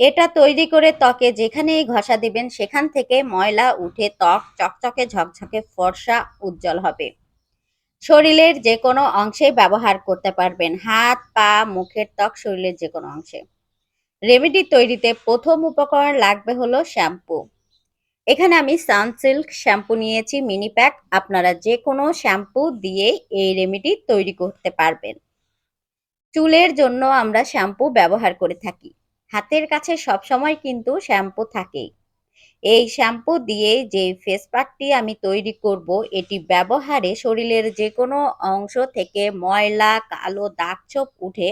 এটা তৈরি করে ত্বকে যেখানেই ঘষা দিবেন, সেখান থেকে ময়লা উঠে ত্বক চকচকে, ঝকঝকে, ফর্সা, উজ্জ্বল হবে। শরীরের যে কোনো অংশে ব্যবহার করতে পারবেন, হাত, পা, মুখের ত্বক, শরীরের যে কোনো অংশে। রেমেডি তৈরিতে প্রথম উপকরণ লাগবে হলো শ্যাম্পু। এখানে আমি সানসিল্ক শ্যাম্পু নিয়েছি, মিনি প্যাক। আপনারা যে কোনো শ্যাম্পু দিয়ে এই রেমেডি তৈরি করতে পারবেন। চুলের জন্য আমরা শ্যাম্পু ব্যবহার করে থাকি। হাতের কাছে সবসময় কিন্তু শ্যাম্পু থাকেই। এই শ্যাম্পু দিয়ে যে ফেস প্যাকটি আমি তৈরি করব, এটি ব্যবহারে শরীরের যে কোনো অংশ থেকে ময়লা, কালো দাগ ছোপ উঠে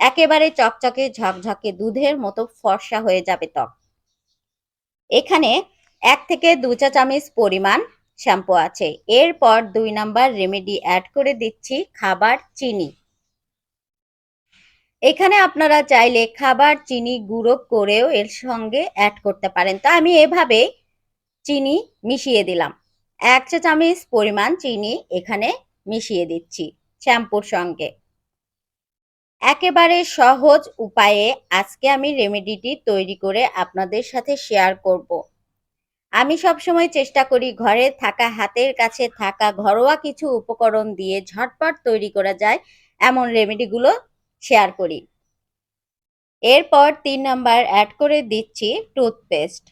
একেবারে চকচকে ঝকঝকে দুধের মতো ফর্সা হয়ে যাবে ত্বক। এখানে এক থেকে দু চা চামচ পরিমাণ শ্যাম্পু আছে। এরপর দুই নাম্বার রেমেডি অ্যাড করে দিচ্ছি, খাবার, চিনি। এখানে আপনারা চাইলে খাবার, চিনি গুঁড়ো করেও এর সঙ্গে অ্যাড করতে পারেন। তা আমি এভাবে চিনি মিশিয়ে দিলাম। এক চা চামচ পরিমাণ চিনি এখানে মিশিয়ে দিচ্ছি শ্যাম্পুর সঙ্গে। একেবারে সহজ উপায়ে আজকে আমি রেমেডিটি তৈরি করে আপনাদের সাথে শেয়ার করব। আমি সবসময় চেষ্টা করি ঘরে থাকা, হাতের কাছে থাকা ঘরোয়া কিছু উপকরণ দিয়ে ঝটপট তৈরি করা যায়। এমন রেমেডিগুলো শেয়ার করি। এরপর তিন নাম্বার অ্যাড করে দিচ্ছি টুথপেস্ট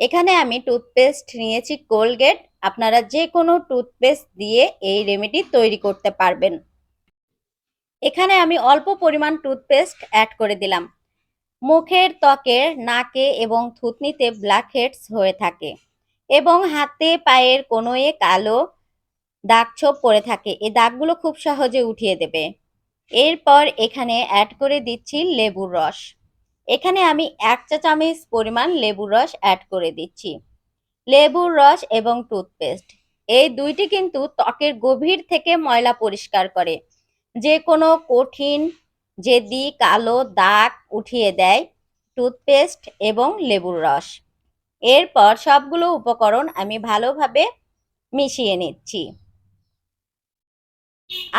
এখানে আমি টুথপেস্ট নিয়েছি কোলগেট আপনারা যে কোনো টুথপেস্ট দিয়ে এই রেমেডি তৈরি করতে পারবেন। এখানে আমি অল্প পরিমাণ টুথপেস্ট অ্যাড করে দিলাম। মুখের ত্বকের নাকে এবং থুতনিতে ব্ল্যাক হেডস হয়ে থাকে এবং হাতে, পায়ের কোনোয়ে কালো দাগ ছোপ পড়ে থাকে। এই দাগগুলো খুব সহজে উঠিয়ে দেবে। এরপর এখানে অ্যাড করে দিচ্ছি লেবুর রস। এখানে আমি এক চা চামচ পরিমাণ লেবুর রস অ্যাড করে দিচ্ছি। লেবুর রস এবং টুথপেস্ট এই দুইটি কিন্তু ত্বকের গভীর থেকে ময়লা পরিষ্কার করে। যে কোনো কঠিন, জেদি, কালো দাগ উঠিয়ে দেয় টুথপেস্ট এবং লেবুর রস। এরপর সবগুলো উপকরণ আমি ভালোভাবে মিশিয়ে নিচ্ছি।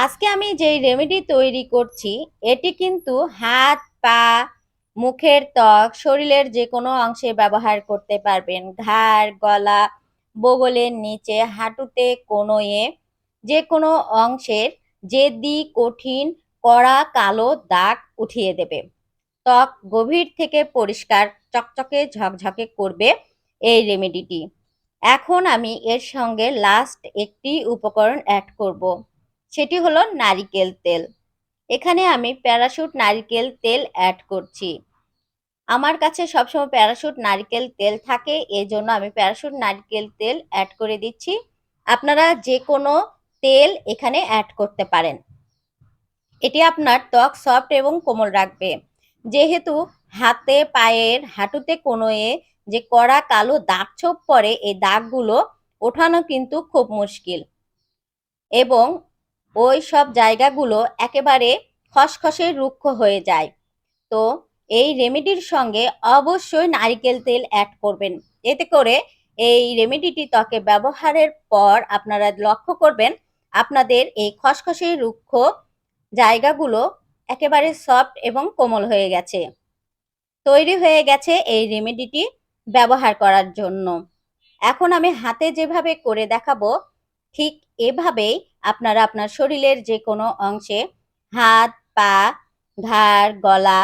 আজকে আমি যেই রেমেডি তৈরি করছি, এটি কিন্তু হাত, পা, মুখের ত্বক, শরীরের যে কোনো অংশে ব্যবহার করতে পারবেন। ঘাড়, গলা, বগলের নিচে, হাঁটুতে কোনোয়ে যে কোনো অংশের জেদি কঠিন কড়া কালো দাগ উঠিয়ে দেবে। ত্বক গভীর থেকে পরিষ্কার, চকচকে, ঝকঝকে করবে এই রেমেডিটি এখন আমি এর সঙ্গে লাস্ট একটি উপকরণ অ্যাড করব। সেটি হলো নারিকেল তেল। এখানে আমি প্যারাশুট নারিকেল তেল অ্যাড করছি। আমার কাছে সবসময় প্যারাশুট নারকেল তেল থাকে এই জন্য আমি প্যারাশুট নারকেল তেল অ্যাড করে দিচ্ছি। আপনারা যে কোনো তেল এখানে অ্যাড করতে পারেন। এটি আপনার ত্বক সফট এবং কোমল রাখবে। যেহেতু হাতে, পায়ের, হাঁটুতে কোনোয়ে যে কড়া কালো দাগ ছোপ পরে এই দাগগুলো ওঠানো কিন্তু খুব মুশকিল। এবং ওই সব জায়গাগুলো একেবারে খসখসে রুক্ষ হয়ে যায়। তো এই রেমেডির সঙ্গে অবশ্যই নারিকেল তেল অ্যাড করবেন। এতে করে এই রেমেডিটি ত্বকে ব্যবহারের পর আপনারা লক্ষ্য করবেন, আপনাদের এই খসখসে রুক্ষ জায়গাগুলো একেবারে সফট এবং কোমল হয়ে গেছে। তৈরি হয়ে গেছে এই রেমেডিটি ব্যবহার করার জন্য। এখন আমি হাতে যেভাবে করে দেখাবো ঠিক এভাবেই আপনারা আপনার শরীরের যে কোনো অংশে হাত, পা, ঘাড়, গলা,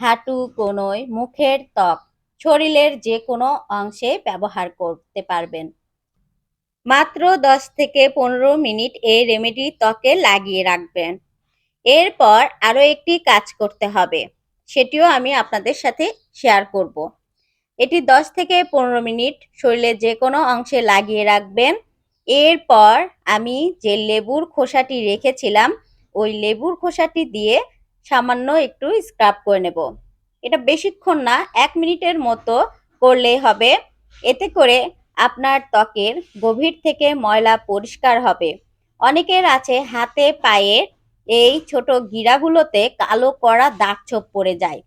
হাঁটু, কোনোয়, মুখের ত্বক, শরীরের যে কোনো অংশে ব্যবহার করতে পারবেন। মাত্র দশ থেকে পনেরো মিনিট এই রেমেডি ত্বকে লাগিয়ে রাখবেন। এরপর আরও একটি কাজ করতে হবে, সেটিও আমি আপনাদের সাথে শেয়ার করব। এটি দশ থেকে পনেরো মিনিট শরীরের যে কোনো অংশে লাগিয়ে রাখবেন। এরপর আমি যে লেবুর খোসাটি রেখেছিলাম, ওই লেবুর খোসাটি দিয়ে সামান্য একটু স্ক্রাব করে নেব। এটা বেশিক্ষণ না, এক মিনিটের মতো করলেই হবে। এতে করে আপনার ত্বকের গভীর থেকে ময়লা পরিষ্কার হবে। অনেকের আছে হাতে পায়ে এই ছোট গিরাগুলোতে কালো কড়া দাগ ছোপ পড়ে যায়।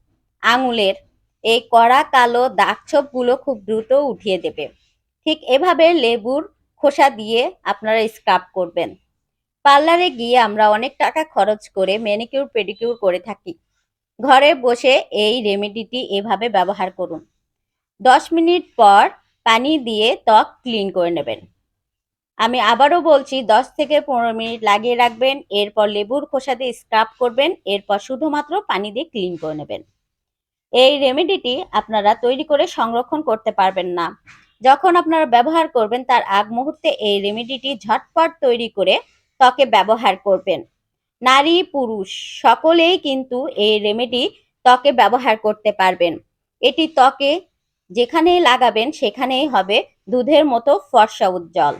আঙুলের এই কড়া কালো দাগ ছোপগুলো খুব দ্রুত উঠিয়ে দেবে। ঠিক এভাবে লেবুর খোসা দিয়ে আপনারা স্ক্রাব করবেন। পার্লারে গিয়ে আমরা অনেক টাকা খরচ করে ম্যানিকিউর পেডিকিউর করে থাকি। ঘরে বসে এই রেমেডিটি এভাবে ব্যবহার করুন। দশ মিনিট পর পানি দিয়ে ত্বক ক্লিন করে নেবেন। আমি আবারও বলছি, দশ থেকে পনেরো মিনিট লাগিয়ে রাখবেন, এরপর লেবুর খোসা দিয়ে স্ক্রাব করবেন, এরপর শুধুমাত্র পানি দিয়ে ক্লিন করে নেবেন। এই রেমেডিটি আপনারা তৈরি করে সংরক্ষণ করতে পারবেন না। যখন আপনারা ব্যবহার করবেন, তার আগ মুহূর্তে এই রেমেডিটি ঝটপট তৈরি করে ত্বকে ব্যবহার করবেন। নারী, পুরুষ, সকলেই কিন্তু এই রেমেডি ত্বকে ব্যবহার করতে পারবেন। এটি ত্বকে যেখানেই লাগাবেন, সেখানেই হবে দুধের মতো ফর্সা উজ্জ্বল।